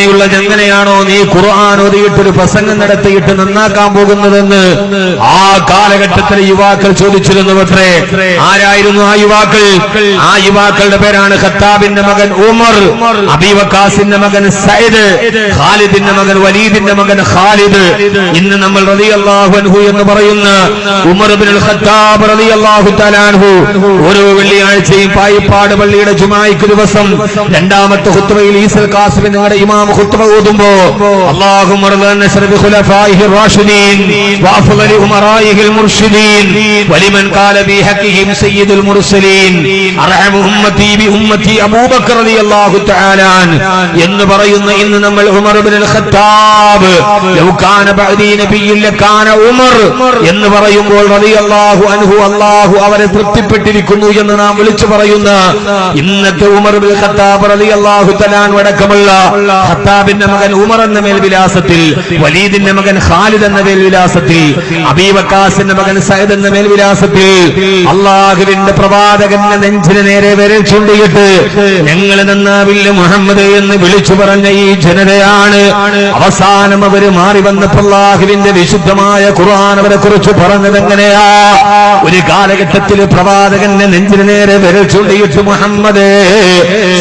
ಹೇಳಿದ್ದಾನೆ അങ്ങനെയുള്ള എങ്ങനെയാണോ നീ ഖുർആൻ ഓതിയിട്ട് ഒരു പ്രസംഗം നടത്തിയിട്ട് നന്നാക്കാൻ പോകുന്നതെന്ന് ആ കാലഘട്ടത്തിലെ യുവാക്കൾ ചോദിച്ചിരുന്നു പക്ഷേ ആരായിരുന്നു ആ യുവാക്കൾ? ആ യുവാക്കളുടെ പേരാണ് ഖത്താബിന്റെ മകൻ ഉമർ അബീവക്കാസിന്റെ മകൻ സയ്യിദ് ഖാലിദിന്റെ മകൻ വലീദിന്റെ മകൻ ഖാലിദ്. ഇന്ന് നമ്മൾ റളിയല്ലാഹു അൻഹു എന്ന് പറയുന്ന ഉമർ ഇബ്നുൽ ഖത്താബ് റളിയല്ലാഹു തആല അൻഹു ഓരോ വെള്ളിയാഴ്ചയും പായിപ്പാട് പള്ളിയുടെ ജുമായിക്ക് ദിവസം രണ്ടാമത്തെ ഖുത്ബയിൽ ഈസൽ കാസിം നിങ്ങളുടെ ഇമാം ഖുത്ബ ഓതുമ്പോ അല്ലാഹുമ്മ റബ്ബന ശർബി ഖുലഫായിഹി റാഷിദീൻ വഅഫ്ളലി ഉമറായിഹിൽ മുർഷിദീൻ വലിമൻ ഖാല ബി ഹഖിഹിം സയ്യിദുൽ മുർസലീൻ അർഹമു ഉമ്മത്തി ബി ഉമ്മത്തി അബൂബക്കർ റളിയല്ലാഹു തആല എന്ന് പറയുന്ന ഇന്ന് നമ്മൾ ഉമർ ഇബ്നുൽ ഖത്താബ്. ലൗ കാന ബഅദി ലകാന ഉമർ എന്ന് പറയുമ്പോൾ റളിയല്ലാഹു അൻഹു അല്ലാഹു അവരെ തൃപ്തിപ്പെട്ടിരിക്കുന്നു എന്ന് നാം വിളിച്ചു പറയുന്ന ഇന്നത്തെ ഉമർ ഇബ്നുൽ ഖത്താബ് റളിയല്ലാഹു തആല അടക്കമുള്ള ഖത്താബിന്റെ മകൻ ഉമർ എന്ന മേൽവിലാസത്തിൽ വലീദിന്റെ മകൻ ഖാലിദ് എന്ന മേൽവിലാസത്തിൽ അബീബക്കാസിന്റെ മകൻ സയദ് എന്ന മേൽവിലാസത്തിൽ അള്ളാഹുവിന്റെ പ്രവാചകന്റെ നെഞ്ചിന് നേരെ വരെ ചൂണ്ടിയിട്ട് ഞങ്ങൾ നന്നാവില്ല മുഹമ്മദ് എന്ന് വിളിച്ചു പറഞ്ഞ ഈ ജനതയാണ്. അവസാനം അവർ മാറി വന്നപ്പോൾ അള്ളാഹുവിന്റെ വിശുദ്ധമായ ഖുർആൻ അവരെ കുറിച്ച് പറഞ്ഞത് എങ്ങനെയാ? ഒരു കാലഘട്ടത്തിൽ പ്രവാചകന്റെ നെഞ്ചിന് നേരെ വിരൽ ചൂണ്ടിയിട്ട് മുഹമ്മദ്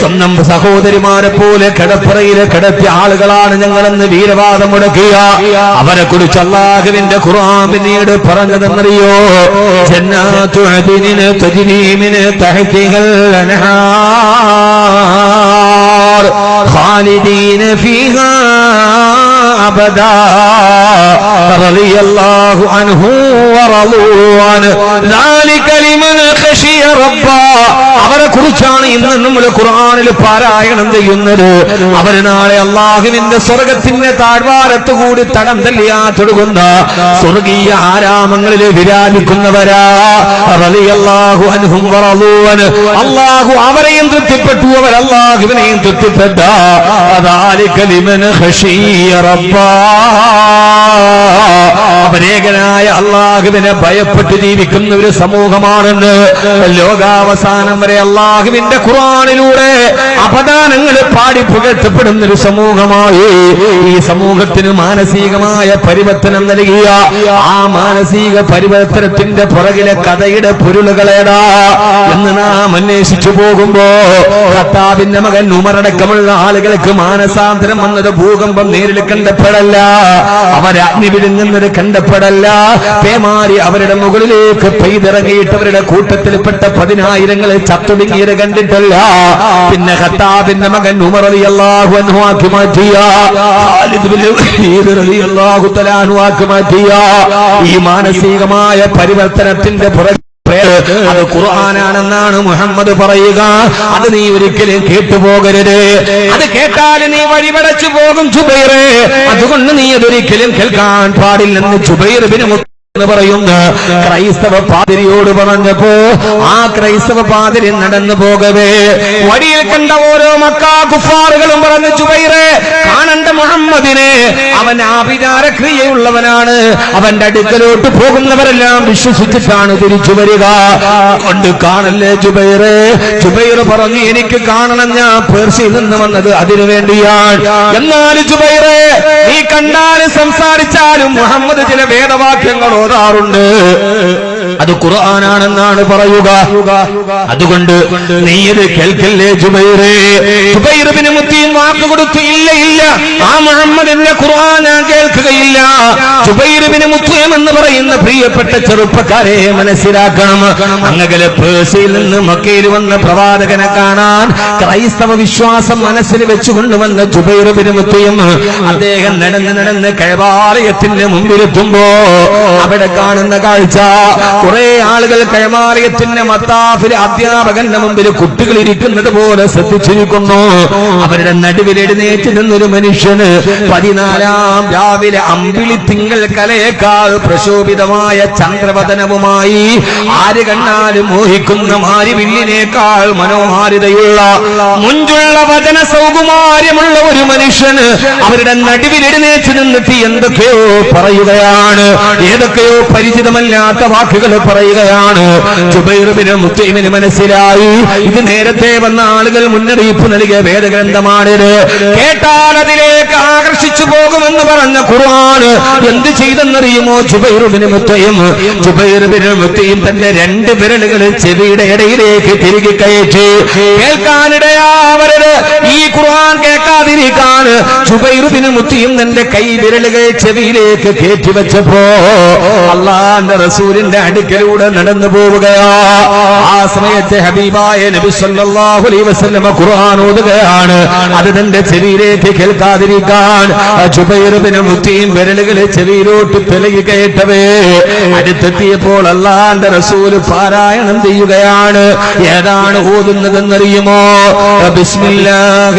സ്വന്തം സഹോദരിമാരെ പോലെ കിടപ്പറയിലെ കിടത്തിയ ആളുകളാണ് ഞങ്ങളെന്ന് വീരവാദം മുടക്കിയ അവരെ കുറിച്ച് അള്ളാഹുവിന്റെ ഖുർആൻ പിന്നീട് പറഞ്ഞതെന്നറിയോ ജന്നാത്തു അദിനിന് തജ്രീമിന് തഹ്തിഹൽ അൻഹാർ ഖാലിദീന ഫീഹാ അബദാ റളിയല്ലാഹു അൻഹു വറളൂ അൻഹു ذلك لمن خشي ربا അവരെ കുറിച്ചാണ് ഇന്ന് നമ്മൾ ഖുർആാനിൽ പാരായണം ചെയ്യുന്നത്. അവർ നാളെ അള്ളാഹുവിന്റെ സ്വർഗത്തിന്റെ താഴ്വാരത്ത് കൂടി തടം തല്ലിയാ തൊടുകുന്ന സ്വർഗീയ ആരാമങ്ങളിൽ വിരാജിക്കുന്നവരാ. റളിയല്ലാഹു. അള്ളാഹു അവരെയും തൃപ്തിപ്പെട്ടു അവർ അള്ളാഹുവിനെയും തൃപ്തിപ്പെട്ട. അതാലിക ലിമൻ ഖശിയ അപരേകനായ അള്ളാഹുവിനെ ഭയപ്പെട്ട് ജീവിക്കുന്ന ഒരു സമൂഹമാണെന്ന് ലോകാവസാനം വരെ അള്ളാഹുവിന്റെ ഖുറാനിലൂടെ അപദാനങ്ങൾ പാടി പുകഴ്ത്തപ്പെടുന്ന ഒരു സമൂഹമായി. ഈ സമൂഹത്തിന് മാനസികമായ പരിവർത്തനം നൽകിയ ആ മാനസിക പരിവർത്തനത്തിന്റെ പുറകിലെ കഥയുടെ പൊരുളുകളേടാ എന്ന് നാം അന്വേഷിച്ചു പോകുമ്പോ ഖത്താബിന്റെ മകൻ ഉമറടക്കമുള്ള ആളുകൾക്ക് മാനസാന്തരം വന്നത് ഭൂകമ്പം നേരിൽ കണ്ടപ്പെടല്ല അവരെ അഗ്നി കണ്ടപ്പെടല്ല. പേമാരി അവരുടെ മുകളിലേക്ക് പെയ്തിറങ്ങിയിട്ട് അവരുടെ കൂട്ടത്തിൽപ്പെട്ട പതിനായിരങ്ങൾ ചത്തുടുങ്ങിയത് കണ്ടിട്ടല്ല. പിന്നെ ഹത്താബിന്റെ മകൻ ഉമർ അലി ആക്കി മാറ്റിയ. ഈ മാനസികമായ പരിവർത്തനത്തിന്റെ പുറകെ അത് ഖുർആനാണെന്നാണ് മുഹമ്മദ് പറയുക. അത് നീ ഒരിക്കലും കേട്ടുപോകരുത്. അത് കേട്ടാൽ നീ വഴിപടച്ചു പോകും ചുബൈറേ അതുകൊണ്ട് നീ അതൊരിക്കലും കേൾക്കാൻ പാടില്ലെന്ന് ചുബൈർ മുത്ത് എന്ന് പറയുന്ന. ക്രൈസ്തവ പാതിരിയോട് പറഞ്ഞപ്പോ ആ ക്രൈസ്തവ പാതിരി നടന്നു പോകവേ. വഴിയിൽ കണ്ട ഓരോ മക്കാ കുഫാറുകളും പറഞ്ഞു ചുബൈറെ കാണണ്ട മുഹമ്മദിനെ. അവൻ ആഭിചാരക്രിയയുള്ളവനാണ് അവന്റെ അടുക്കലോട്ട് പോകുന്നവരെല്ലാം വിശ്വസിച്ചിട്ടാണ് തിരിച്ചു വരിക. കൊണ്ട് കാണല്ലേ ജുബൈറെ ജുബൈർ പറഞ്ഞു എനിക്ക് കാണണം ഞാൻ പേർഷ്യയിൽ നിന്ന് വന്നത് അതിനു വേണ്ടിയാണ്. എന്നാൽ ജുബൈറെ നീ കണ്ടാലും സംസാരിച്ചാലും മുഹമ്മദ് ചില വേദവാക്യങ്ങൾ ഓതാറുണ്ട് അത് ഖുർആനാണെന്നാണ് പറയുക. അതുകൊണ്ട് നീ ഇത് കേൾക്കല്ലേ ജുബൈറേ. മുത്തിയും വാക്ക് കൊടുത്തു ഇല്ല ആ മുഹമ്മദിന്റെ ഖുർആൻ ഞാൻ കേൾക്കുകയില്ല. ജുബൈറിന് മുത്തുയം എന്ന് പറയുന്ന പ്രിയപ്പെട്ട ചെറുപ്പക്കാരെ മനസ്സിലാക്കണം. അങ്ങകലെ പേഴ്സിയിൽ നിന്ന് മക്കയിൽ വന്ന പ്രവാചകനെ കാണാൻ ക്രൈസ്തവ വിശ്വാസം മനസ്സിൽ വെച്ചുകൊണ്ട് വെച്ചുകൊണ്ടുവന്ന ജുബൈറിന് മുത്തുയം അദ്ദേഹം നടന്ന് നടന്ന് കൈവാലയത്തിന്റെ മുമ്പിലെത്തുമ്പോ അവിടെ കാണുന്ന കാഴ്ച. കുറെ ആളുകൾ കൈമാറിയത്തിന്റെ മത്താഫിൽ അധ്യാപകന്റെ മുമ്പിൽ കുട്ടികൾ ഇരിക്കുന്നത് പോലെ ശ്രദ്ധിച്ചിരിക്കുന്നു. അവരുടെ നടുവിൽ എഴുന്നേറ്റ് നിന്നൊരു മനുഷ്യന് പതിനാലാം രാവിലെ അമ്പിളി തിങ്കൾ കലയേക്കാൾ പ്രശോഭിതമായ ചന്ദ്രവദനവുമായി ആര് കണ്ടാലും മോഹിക്കുന്ന മാരിവില്ലിനേക്കാൾ മനോഹാരിതയുള്ള മുഞ്ചുള്ള വചന സൗകുമാര്യമുള്ള ഒരു മനുഷ്യന് അവരുടെ നടുവിൽ നിന്നിട്ട് എന്തൊക്കെയോ പറയുകയാണ്. ഏതൊക്കെയോ പരിചിതമല്ലാത്ത വാക്കുകൾ പറയുകയാണ്. ചുബൈറുബിന് മുത്തൈമിന് മനസ്സിലായി. ഇത് നേരത്തെ വന്ന ആളുകൾ മുന്നറിയിപ്പ് നൽകിയ വേദഗ്രന്ഥമാണിത്. കേട്ടാൽ അതിലേക്ക് ആകർഷിച്ചു പോകുമെന്ന് പറഞ്ഞ ഖുർആൻ എന്ത് ചെയ്തെന്നറിയുമോ? ജുബൈറുബിന് മുത്തയും ജുബൈറുബിന് മുത്തയും തന്റെ രണ്ട് വിരലുകൾ ചെവിയുടെ ഇടയിലേക്ക് തിരികെ കയറ്റി. കേൾക്കാനിടയാവരുത്. ഈ ഖുർആൻ കേൾക്കാതിരിക്കാൻ ജുബൈറുബിന് മുത്തിയും തന്റെ കൈ വിരലുകൾ ചെവിയിലേക്ക് കയറ്റി വെച്ചപ്പോ അള്ളാന്റെ റസൂലിന്റെ അടുക്കലൂടെ നടന്നു പോവുകയാ. ആ സമയത്ത് ഹബീബായ നബി സല്ലല്ലാഹു അലൈഹി വസല്ലമ ഖുർആൻ ഓതുകയാണ്. അത് തന്റെ ചെവിയിലേക്ക് കേൾക്കാതിരിക്കാൻ ജുബൈറുബിന് മുത്തിയും വിരലുകളെ ചെവിയിലോട്ട് പിലകി കയറ്റവേ. അടുത്തെത്തിയപ്പോൾ അള്ളാന്റെ റസൂൽ പാരായണം ചെയ്യുകയാണ്. ഏതാണ് ഓതുന്നതെന്നറിയുമോ? ബിസ്മില്ലാഹിർ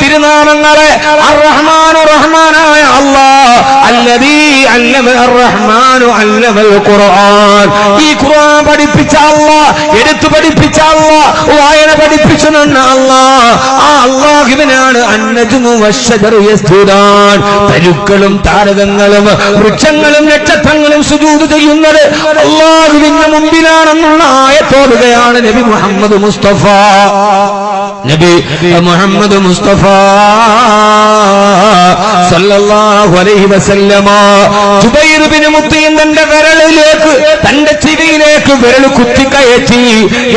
തിരുനാമങ്ങളെ അർറഹ്മാനു റഹ്മാനായ അള്ളാഹ് അല്ലദീ അല്ലമ അർറഹ്മാനു അല്ലമൽ ഖുർആൻ. ഈ ഖുർആൻ പഠിപ്പിച്ച അള്ളാഹ് എടുത്തു പഠിപ്പിച്ച അള്ളാഹ് വായന പഠിപ്പിച്ചു നന്ന അള്ളാഹ് ആ അള്ളാഹുവിനാണ് അന്നജുമു വശജറു യസ്തുദാൻ തരുക്കളും താരകങ്ങളും വൃക്ഷങ്ങളും നക്ഷത്രങ്ങളും സുജൂദ് ചെയ്യുന്നത് അള്ളാഹുവിന്റെ മുമ്പിലാണെന്നുള്ള ആയത്തോടുകയാണ് നബി മുഹമ്മദ് മുസ്തഫ. നബി മുഹമ്മദ് മുസ്തഫ സല്ലല്ലാഹു അലൈഹി വസല്ലമ. ജുബൈർ ബിൻ മുത്തീൻ തന്റെ വിരലിലേക്ക് തന്റെ ചിരിയിലേക്ക് വിരൽ കുത്തിക്കയറ്റി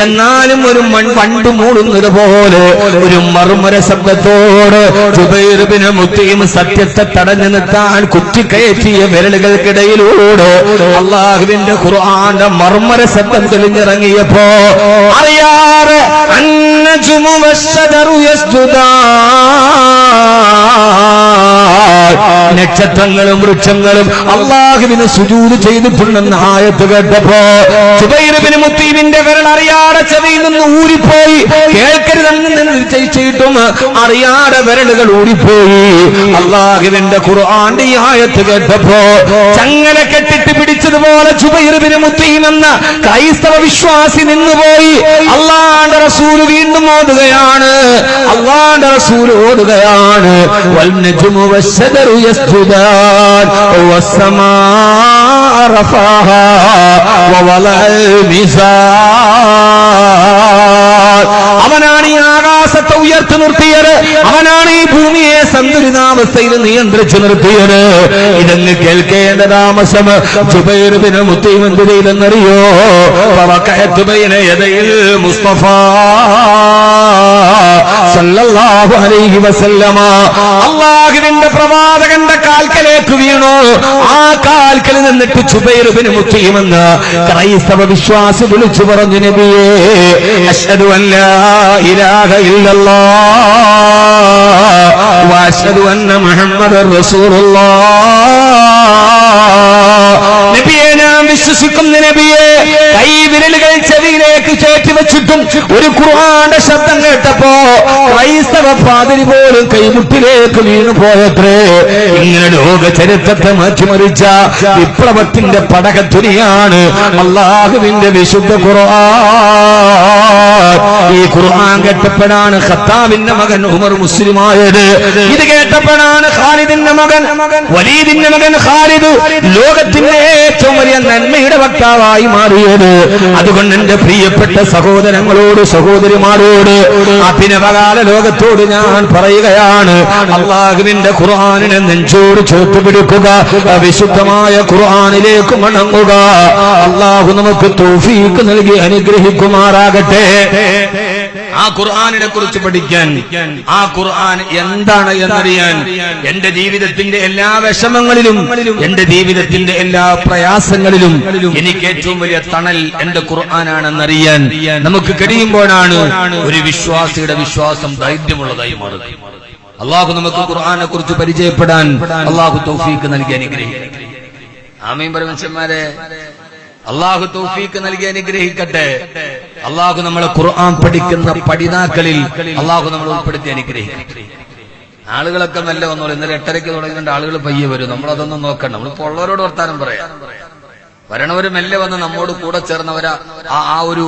എന്നാലും ഒരു മൺ പണ്ട് മൂടുന്നത് പോലെ ഒരു മറുമര ശബ്ദത്തോട് ജുബൈർ ബിൻ മുത്തീം സത്യത്തെ തടഞ്ഞു നിർത്താൻ കുത്തിക്കയറ്റിയ വിരലുകൾക്കിടയിലൂടെ അള്ളാഹുവിന്റെ ഖുർആന്റെ മർമ്മര ശബ്ദം തെളിഞ്ഞിറങ്ങിയപ്പോ അറിയാറ് النجم والشجر يسجدان നക്ഷത്രങ്ങളും വൃക്ഷങ്ങളും അള്ളാഹുവിന് സുജൂത് ചെയ്തിട്ടുണ്ടെന്ന് ആയത്ത് കേട്ടപ്പോ സുബൈറബിന് മുത്തീബിന്റെ വിരൽ അറിയാതെ ചെവിയിൽ നിന്ന് ഊരിപ്പോയി. കേൾക്കരുതെന്ന് നിശ്ചയിച്ചിട്ടും അറിയാതെ വിരലുകൾ ഊരിപ്പോയി. അള്ളാഹുവിന്റെ ഖുർആന്റെ ഈ ആയത്ത് കേട്ടപ്പോ ചങ്ങല കെട്ടിട്ട് പിടിച്ചതുപോലെ സുബൈറബിന് മുത്തീം എന്ന ക്രൈസ്തവ വിശ്വാസി നിന്നുപോയി. അള്ളാന്റെ റസൂൽ വീണ്ടും ഓതുകയാണ് അള്ളാന്റെ റസൂൽ ഓതുകയാണ് വസ്സദറു വശദറു യസ്ജുദാൻ والسماء رفعها ووضع الميزان അവനാണ് ഈ ആകാശത്തെ ഉയർത്തി നിർത്തിയത് അവനാണ് ഈ ഭൂമിയെ സന്തുലിതാവസ്ഥയിൽ നിയന്ത്രിച്ചു നിർത്തിയത് ഇതങ്ങ് കേൾക്കേണ്ട താമസം ചുബൈറുബിന് മുത്തീം എന്ത് ചെയ്തെന്നറിയോ പവക്കയത്തുബൈന യദയിൽ മുസ്തഫ സല്ലല്ലാഹു അലൈഹി വസല്ലമ അള്ളാഹുവിന്റെ പ്രവാചകന്റെ കാൽക്കലേക്ക് വീണു. ആ കാൽക്കൽ നിന്നിട്ട് ചുബൈറുബിന് മുത്തിയുമെന്ന് ക്രൈസ്തവ വിശ്വാസി വിളിച്ചു പറഞ്ഞു നബിയേ വഅഷ്ഹദു അന്ന മുഹമ്മദർ റസൂലുള്ളാഹ്. നബിയെ ഞാൻ വിശ്വസിക്കുന്ന നബിയെ കൈ വിരലുകൾ ചെവിയിലേക്ക് ചേറ്റി വെച്ചിട്ടും ഒരു ഖുർആന്റെ ശബ്ദം കേട്ടപ്പോ ക്രൈസ്തവ പാതിരി പോലും കൈമുട്ടിലേക്ക് വീണു പോയത്രേ. ഇങ്ങനെ ലോക ചരിത്രത്തെ മാറ്റിമറിച്ച വിപ്ലവത്തിന്റെ പടകത്തുനിയാണ് അള്ളാഹുവിന്റെ വിശുദ്ധ ഖുർആൻ. ഈ ഖുർആൻ കേട്ടപ്പോഴാണ് ഖത്താബിന്റെ മകൻ ഉമർ മുസ്ലിമായത്. ഇത് കേട്ടപ്പോഴാണ് ഖാലിദിന്റെ മകൻ വലീദിന്റെ മകൻ ഖാലിദ്. ലോകത്തിന്റെ ഏറ്റവും വലിയ നന്മയുടെ വക്താവായി മാറിയത്. അതുകൊണ്ട് എന്റെ പ്രിയപ്പെട്ട സഹോദരങ്ങളോട് സഹോദരിമാരോട് അഭിനവകാല ലോകത്തോട് ഞാൻ പറയുകയാണ്. അള്ളാഹുവിന്റെ ഖുർആാനിനെ നെഞ്ചോട് ചേർത്ത് പിടിക്കുക. വിശുദ്ധമായ ഖുർആാനിലേക്ക് മണങ്ങുക അള്ളാഹു നമുക്ക് തോഫീക്ക് നൽകി അനുഗ്രഹിക്കുമാറാകട്ടെ. ആ ഖുർആാനിനെ കുറിച്ച് പഠിക്കാൻ ആ ഖുർആൻ എന്താണ് എന്നറിയാൻ എന്റെ ജീവിതത്തിന്റെ എല്ലാ വിഷമങ്ങളിലും എന്റെ ജീവിതത്തിന്റെ എല്ലാ പ്രയാസങ്ങളിലും എനിക്ക് ഏറ്റവും വലിയ തണൽ എന്റെ ഖുർആനാണെന്നറിയാൻ നമുക്ക് കഴിയുമ്പോഴാണ് ഒരു വിശ്വാസിയുടെ വിശ്വാസം ദൈർഘ്യമുള്ളതായി മാറുന്നത്. അള്ളാഹു നമുക്ക് ഖുർആാനെ കുറിച്ച് പരിചയപ്പെടാൻ അള്ളാഹു തൗഫീക്ക് നൽകി അനുഗ്രഹിക്കും ആമീൻ പരമശന്മാരെ അള്ളാഹു തൗഫീക്ക് നൽകി അനുഗ്രഹിക്കട്ടെ. അള്ളാഹു നമ്മളെ ഖുർആൻ പഠിക്കുന്ന പഠിതാക്കളിൽ അള്ളാഹു നമ്മൾ ഉൾപ്പെടുത്തി അനുഗ്രഹിക്കട്ടെ. ആളുകളൊക്കെ നല്ല വന്നോളൂ. ഇന്നലെ എട്ടരയ്ക്ക് തുടങ്ങിയിട്ട് ആളുകൾ പയ്യെ വരും. നമ്മളതൊന്നും നോക്കണ്ട. നമ്മളിപ്പോ ഉള്ളവരോട് വർത്താനം പറയാം. വരണവര് മെല്ലെ വന്ന് നമ്മോട് കൂടെ ചേർന്നവരാ. ആ ആ ഒരു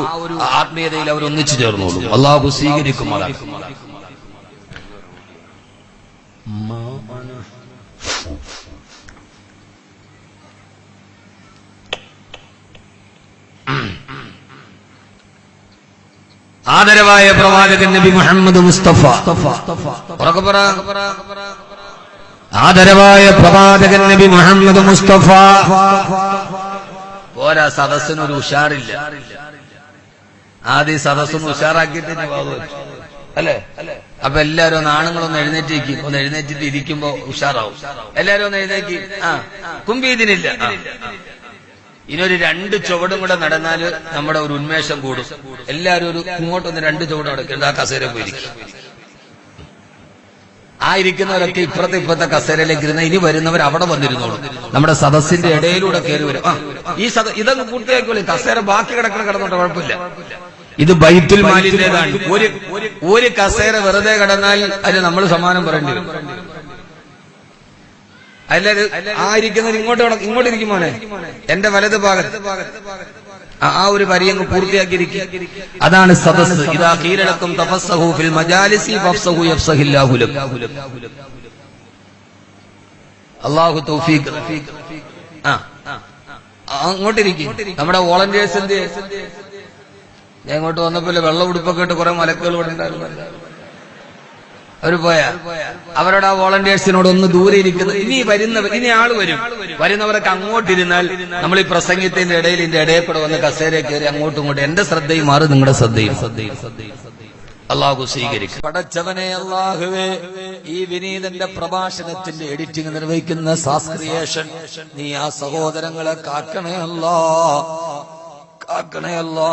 ആത്മീയതയിൽ അവർ ഒന്നിച്ചു ചേർന്നോളൂ. അള്ളാഹു സ്വീകരിക്കും ആദരവായ പ്രവാചകൻ നബി മുഹമ്മദ് മുസ്തഫ. ആദരവായ പ്രവാചകൻ നബി മുഹമ്മദ് മുസ്തഫ. പോരാ സദസ്സിനൊരു ഉഷാറില്ല. ആദ്യം സദസ്സൊന്ന് ഉഷാറാക്കിയിട്ട് അല്ലെ? അപ്പൊ എല്ലാരും ഒന്ന് ആണുങ്ങളൊന്ന് എഴുന്നേറ്റിരിക്കും. ഒന്ന് എഴുന്നേറ്റിട്ട് ഇരിക്കുമ്പോ ഉഷാറാവും. എല്ലാരും ഒന്ന് എഴുന്നേക്ക്. ആ കുമ്പി ഇതിനില്ല ആ. ഇനിയൊരു രണ്ട് ചുവടും കൂടെ നടന്നാൽ നമ്മുടെ ഒരു ഉന്മേഷം കൂടും. എല്ലാരും ഒരു ഇങ്ങോട്ടൊന്ന് രണ്ട് ചുവട് നടക്കേണ്ട ആ കസേര പോയിരിക്കും. ആ ഇരിക്കുന്നവരൊക്കെ ഇപ്പുറത്തെ ഇപ്പുറത്തെ കസേരയിലേക്ക് ഇരുന്ന ഇനി വരുന്നവർ അവിടെ വന്നിരുന്നോളും. നമ്മുടെ സദസ്സിന്റെ ഇടയിലൂടെ കയറി വരും. ആ ഈ സദ ഇതങ്ങ് പൂർത്തിയാക്കിക്കോളി. കസേര ബാക്കി കിടക്കണ കിടന്നോട്ടെ കുഴപ്പമില്ല. ഇത് ബൈത്തുൽ മാലിന്റേതാണ്. ഒരു ഒരു കസേര വെറുതെ കിടന്നാൽ അതിന് നമ്മൾ സമാനം പറയേണ്ടി വരും. അല്ലാതെ ആ ഇരിക്കുന്നത് ഇങ്ങോട്ട് ഇങ്ങോട്ട് ഇരിക്കും മോനെ. എന്റെ വലത് ഭാഗത്ത് ആ- ഒരു പരിയങ്ങ് പൂർത്തിയാക്കിയിരിക്കും അതാണ് സദസ് ഇതാ കീഴടക്കും തപസ്സഹൂഫിൽ മജാലിസി അള്ളാഹു തൗഫീഖ്. ആ. അങ്ങോട്ടിരിക്കും നമ്മുടെ വോളണ്ടിയേഴ്സിന്റെ ഞാൻ ഇങ്ങോട്ട് വന്നപ്പോലെ വെള്ളം ഉടുപ്പൊക്കെ ഇട്ട് കുറെ മലക്കുകൾ ഇവിടെ ഉണ്ടായിരുന്നു അവർ പോയാ. അവരുടെ ആ വോളണ്ടിയേഴ്സിനോട് ഒന്ന് ദൂരെ ഇരിക്കുന്നു. ഇനി വരുന്നവർ ഇനി ആൾ വരും. വരുന്നവരൊക്കെ അങ്ങോട്ടിരുന്നാൽ നമ്മൾ ഈ പ്രസംഗത്തിന്റെ ഇടയിൽ ഇതിന്റെ ഇടയിൽ കൂടെ വന്ന് കസേര കയറി അങ്ങോട്ടും ഇങ്ങോട്ടും എന്റെ ശ്രദ്ധയും മാറി നിങ്ങളുടെ ശ്രദ്ധയും. ശ്രദ്ധയും ശ്രദ്ധയും അള്ളാഹു സ്വീകരിക്കും. പടച്ചവനെ അള്ളാഹുവേ ഈ വിനീതന്റെ പ്രഭാഷണത്തിന്റെ എഡിറ്റിംഗ് നിർവഹിക്കുന്ന സാസ്ക്രിയേഷൻ നീ ആ സഹോദരങ്ങളെ കാക്കണേ അല്ലാ. കാക്കണേ അല്ലാ.